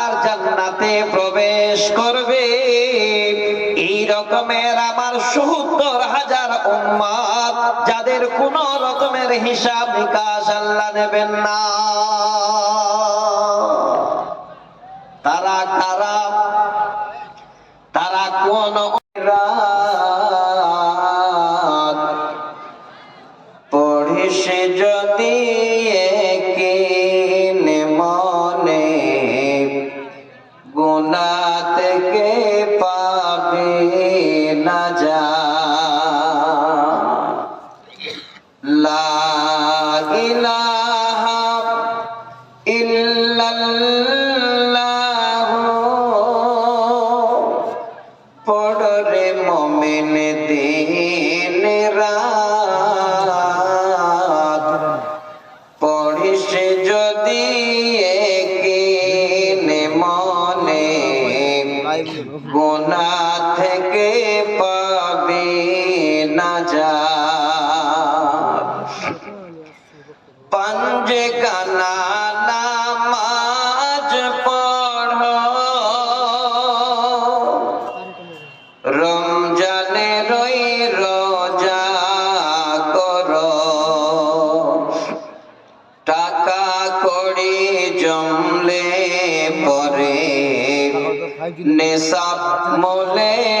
আর জান্নাতে প্রবেশ করবে। এই রকমের আমার সত্তর হাজার উম্মাদ, যাদের কোন রকমের হিসাব নিকাশ আল্লাহ নেবেন না। যদি একিনে মনে গোনা থেকে পাবে না যা। পঞ্জে কানা নামাজ পড়ো। রমজানে নেশাব মোলে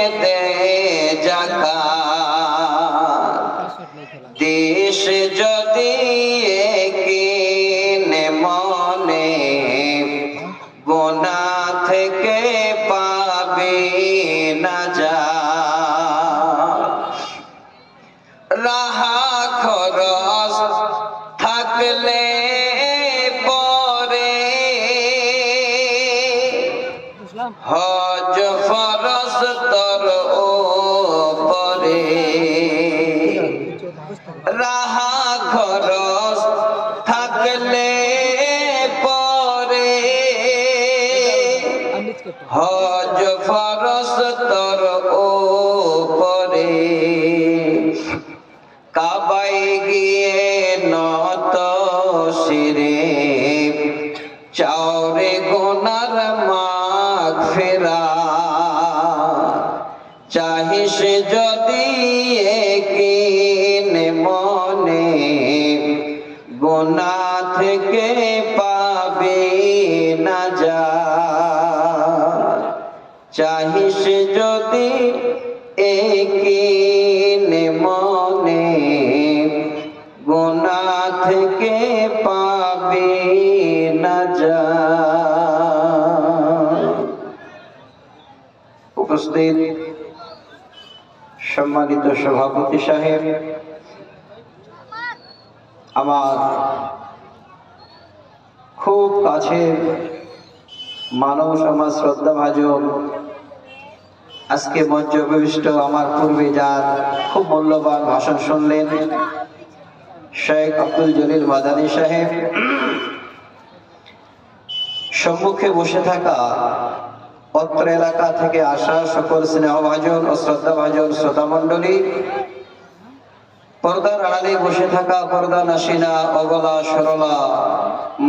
হজ ফরস তর ও পরে রাহা খরচ থাকলে পরে। হজ ফরস তর ও পরে কাবাই গিয়ে নত শিরে। চাহিস যদি একিন মনে গোনা থেকে পাবে না যা। উপস্থিত সম্মানিত সভাপতি সাহেব, আমার খুব কাছের মানব সমাজ শ্রদ্ধা ভাজন আজকে মঞ্চ উপবিষ্ট আমার পূর্বে যার খুব মূল্যবান ভাষণ শুনলেন শেখ আব্দুল জলিল মাদানী সাহেব। সম্মুখে বসে থাকা অত্র এলাকা থেকে আসা সকল স্নেহভাজন ও শ্রদ্ধাভাজন শ্রোতা মণ্ডলী, পর্দার আড়ালে বসে থাকা পর্দা নাসিনা, অগলা, সরলা,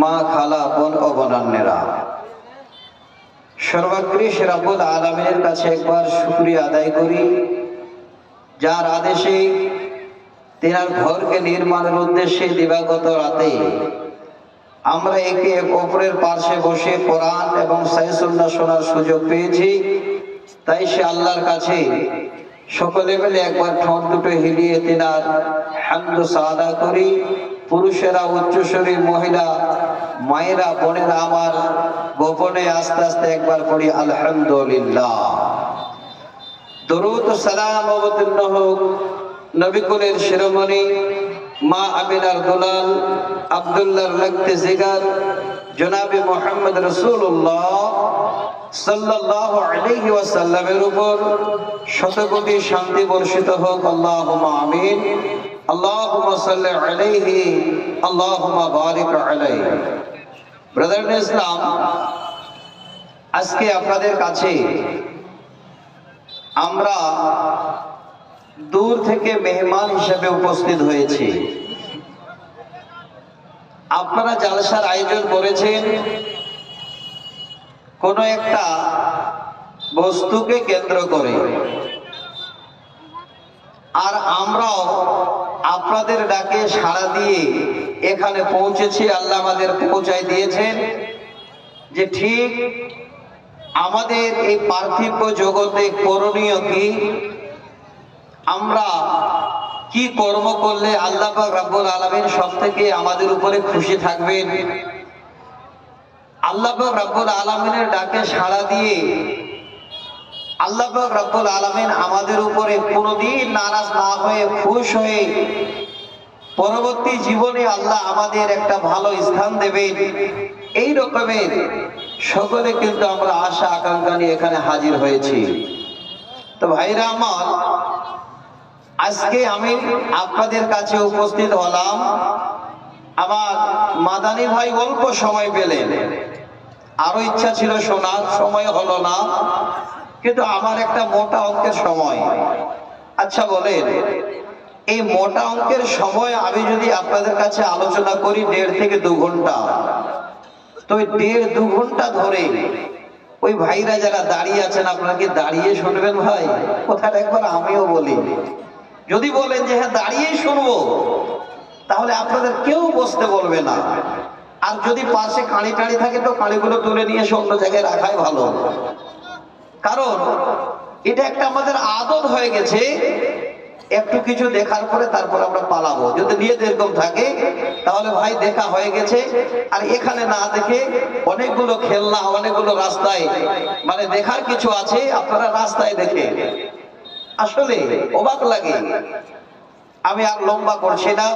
মা, খালা, বোন ও বনান্যেরা। সর্বাগ্রী সেরাবুল আলমিনের কাছে একবার শুক্রিয়া আদায় করি। যার আদেশে তেনার ঘরকে নির্মাণের উদ্দেশ্যে দিবাগত রাতে আমরা একে অপরের পার্শ্বে বসে কোরআন এবং সাইসুল্লাহ শোনার সুযোগ পেয়েছি। তাই সে আল্লাহর কাছে সকলে মিলে একবার ঠোঁট দুটো হিলিয়ে তেনার হামদ সাদা করি। পুরুষেরা উচ্চস্বরী মহিলা মায়েরা, বোনেরা আমার গোপনে আস্তে আস্তে একবার পড়ি, আলহামদুলিল্লাহ। দরুদ সালাম অবতীর্ণ হোক নবিকুলের শিরোমণি, মা আমিনার দুলাল আবদুল্লাহর জিগার মোহাম্মদ রসুল্লাহ সাল্লাল্লাহু আলাইহি ওয়াসাল্লামের উপর শতকোটি শান্তি বর্ষিত হোক। আল্লাহুম্মা আমিন। আল্লাহুম্মা সাল্লি আলাইহি আল্লাহুম্মা বারিক ব্রাদার ইসলাম, আজকে আপনাদের কাছে আমরা দূর থেকে মেহমান হিসেবে উপস্থিত হয়েছি। আপনারা জালসার আয়োজন করেছেন, কোনো একটা বস্তুকে কেন্দ্র করে। আর আমরাও আপনাদের ডাকে সাড়া দিয়ে এখানে পৌঁছেছি, আল্লাহ আমাদের পৌঁছায় দিয়েছেন যে ঠিক আমাদের এই পার্থিব জগতে করণীয় কি? আমরা কি কর্ম করলে আল্লাহ রাব্বুল আলামিন সব থেকে আমাদের উপরে খুশি থাকবেন? আল্লাহ রাব্বুল আলামিনের ডাকে সাড়া দিয়ে আল্লাহ রাব্বুল আলামিন আমাদের উপরে কোনোদিন নারাজ না হয়ে খুশ হয়ে পরবর্তী জীবনে আল্লাহ আমাদের একটা ভালো স্থান দেবেন। এই রকমের সকলে কিন্তু আমরা আশা আকাঙ্ক্ষা নিয়ে এখানে হাজির হয়েছি। তো ভাইরা আমার, আজকে আমি আপনাদের কাছে উপস্থিত হলাম। আমার মাদানী ভাই অল্প সময় পেলেন। আরও ইচ্ছা ছিল শোনার, সময় হলো না। কিন্তু আমার একটা মোটা অঙ্কের সময়। আচ্ছা বলেন, এই মোটা অঙ্কের সময় আমি যদি আপনাদের কাছে আলোচনা করি দেড় থেকে দু ঘণ্টা, তো ওই দেড় দু ঘণ্টা ধরে ওই ভাইরা যারা দাঁড়িয়ে আছেন, আপনারা কি দাঁড়িয়ে শুনবেন ভাই? কথাটা একবার আমিও বলি। যদি বলেন যে হ্যাঁ দাঁড়িয়েই শুনব, তাহলে আপনাদের কেউ বসতে বলবে না। আর যদি পাশে কাঁড়ি টাড়ি থাকে, তো কাঁড়িগুলো তুলে নিয়ে এসে অন্য জায়গায় রাখাই ভালো। কারণ এটা একটা আমাদের আদত হয়ে গেছে একটু কিছু দেখার পরে তারপর আমরা পালাবো। যদি নিয়ে এরকম থাকে, তাহলে ভাই দেখা হয়ে গেছে। আর এখানে না দেখে অনেকগুলো খেলনা, অনেকগুলো রাস্তায় মানে দেখার কিছু আছে, আপনারা রাস্তায় দেখে। আসলে অবাক লাগে। আমি আর লম্বা করছি না,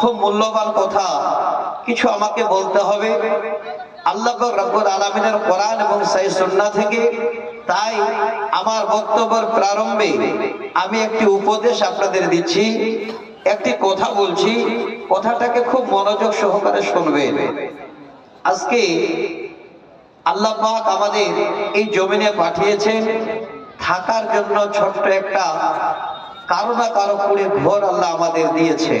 খুব মূল্যবান কথা। কিছু আমাকে বলতে হবে। আল্লাহ রব্বুল আলমিনের কোরআন এবং সাই সুন্না থেকে তাই আমার বক্তব্যের প্রারম্ভে আমি একটি উপদেশ আপনাদের দিচ্ছি, একটি কথা বলছি, কথাটাকে খুব মনোযোগ সহকারে শুনবেন। আজকে আল্লাহ পাক আমাদের এই জমিনে পাঠিয়েছেন থাকার জন্য ছোট্ট একটা কারও না কারও করে ঘর আল্লাহ আমাদের দিয়েছে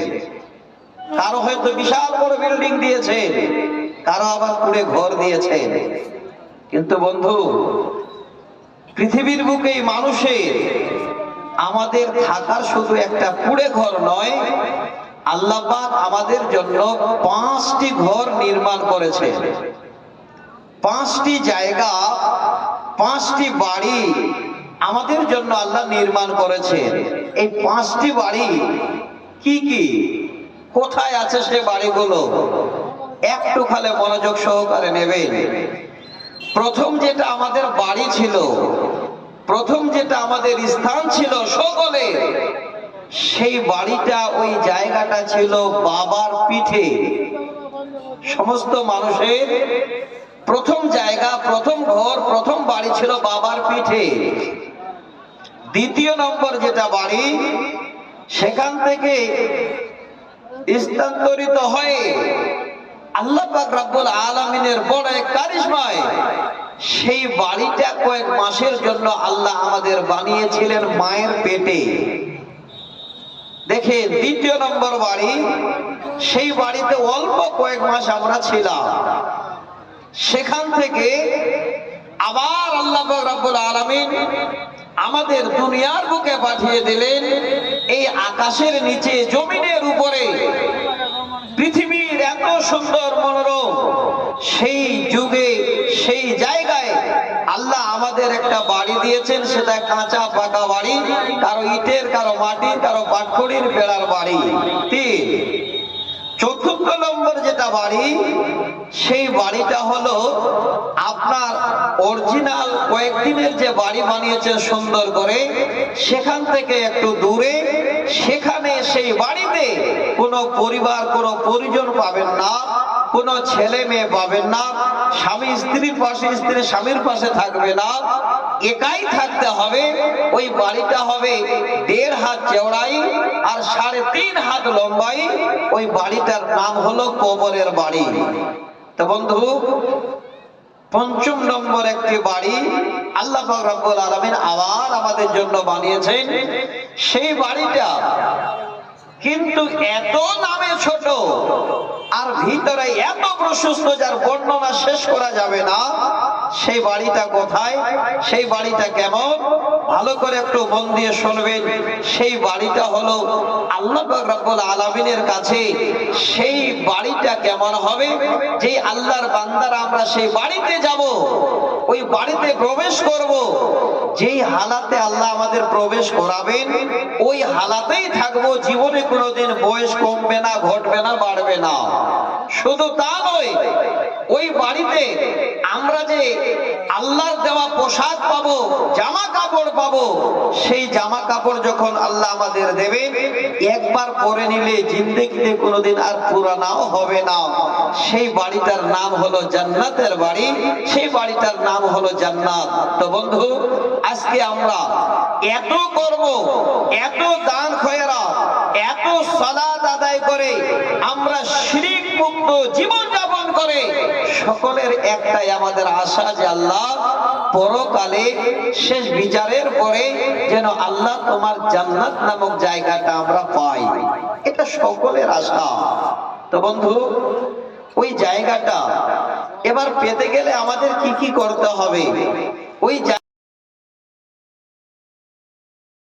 কারও হয়তো বিশাল বড় বিল্ডিং দিয়েছে কারও আবার কুড়ে ঘর দিয়েছে কিন্তু বন্ধু পৃথিবীর বুকে মানুষের, আমাদের থাকার শুধু একটা কুড়ে ঘর নয়, আল্লাহ আমাদের জন্য পাঁচটি ঘর নির্মাণ করেছে। পাঁচটি জায়গা, পাঁচটি বাড়ি আমাদের জন্য আল্লাহ নির্মাণ করেছে। এই পাঁচটি বাড়ি কি কি? কোথায় আছে সে বাড়িগুলো? একটু খালে মনোযোগ সহকারে নেবে প্রথম যেটা আমাদের বাড়ি ছিল প্রথম যেটা আমাদের স্থান ছিল সকলে, সেই বাড়িটা ওই জায়গাটা ছিল বাবার পিঠে। সমস্ত মানুষের প্রথম জায়গা, প্রথম ঘর, প্রথম বাড়ি ছিল বাবার পিঠে। দ্বিতীয় নম্বর যেটা বাড়ি, সেখান থেকে স্থানান্তরিত হয়ে আল্লাহ পাক রাব্বুল আলামিনের বড় সেই বাড়িটা কয়েক মাসের জন্য আল্লাহ আমাদের বানিয়েছিলেন মায়ের পেটে। দেখে দ্বিতীয় নম্বর বাড়ি, সেই বাড়িতে অল্প কয়েক মাস আমরা ছিলাম। সেখান থেকে আবার আল্লাহ রাব্বুল আলামিন আমাদের দুনিয়ার বুকে পাঠিয়ে দিলেন এই আকাশের নিচে জমিনের উপরে। পৃথিবীর এত সুন্দর মনোরম, সেই যুগে আমাদের একটা বাড়ি দিয়েছেন, সেটা কাঁচা পাকা বাড়ি, কারও ইটের, কারও মাটির, কারও পাটখড়ির বেড়ার বাড়ি। তিন, চতুর্থ নম্বর যেটা বাড়ি, সেই বাড়িটা হলো আপনার অরিজিনাল কয়েকদিনের যে বাড়ি বানিয়েছে সুন্দর করে, সেখান থেকে একটু দূরে, সেখানে সেই বাড়িতে কোনো পরিবার, কোনো পরিজন পাবেন না। কোনো ছেলে মেয়ে পাবেন না, স্বামী স্ত্রীর পাশে, স্ত্রী স্বামীর পাশে থাকবে না। একাই থাকতে হবে, ওই বাড়িটা হবে দেড় হাত চওড়াই আর সাড়ে তিন হাত লম্বাই। ওই বাড়িটার নাম হলো কবরের বাড়ি। তো বন্ধু, পঞ্চম নম্বর একটি বাড়ি আল্লাহ রব্বুল আলামিন আবার আমাদের জন্য বানিয়েছেন। সেই বাড়িটা কিন্তু এত নামে ছোট, আর ভিতরে এত প্রশস্ত যার বর্ণনা শেষ করা যাবে না, সেই বাড়িটা কোথায়, সেই বাড়িটা কেমন? ভালো করে একটু মন দিয়ে শুনবেন। সেই বাড়িটা হলো আল্লাহ রব্বুল আলামিনের কাছে। সেই বাড়িটা কেমন হবে? যে আল্লাহর বান্দারা আমরা সেই বাড়িতে যাব, ওই বাড়িতে প্রবেশ করব। যেই হালাতে আল্লাহ আমাদের প্রবেশ করাবেন, ওই হালাতেই থাকব, জীবনে কোনোদিন বয়স কমবে না ঘটবে না বাড়বে না। শুধু তা নয় ওই বাড়িতে আমরা যে আল্লাহর দেওয়া পোশাক পাবো, জামা কাপড় পাবো, সেই জামা কাপড় যখন আল্লাহ আমাদের দেবে, একবার পরে নিলে জিন্দগিতে কোনোদিন আর পুরানাও হবে না। সেই বাড়িটার নাম হলো জান্নাতের বাড়ি, সেই বাড়িটার নাম হলো জান্নাত। তো বন্ধু, আজকে আমরা এত করব, এত দান খয়রা, এত সালাত আদায় করে আমরা শিরিক মুক্ত জীবন যাপন করে। সকলের একটাই আমাদের আশা যে আল্লাহ পরকালে শেষ বিচারের পরে যেন আল্লাহ তোমার জান্নাত নামক জায়গাটা আমরা পাই। এটা সকলের আশা। তো বন্ধু, ওই জায়গাটা এবার পেতে গেলে আমাদের কি কি করতে হবে? ওই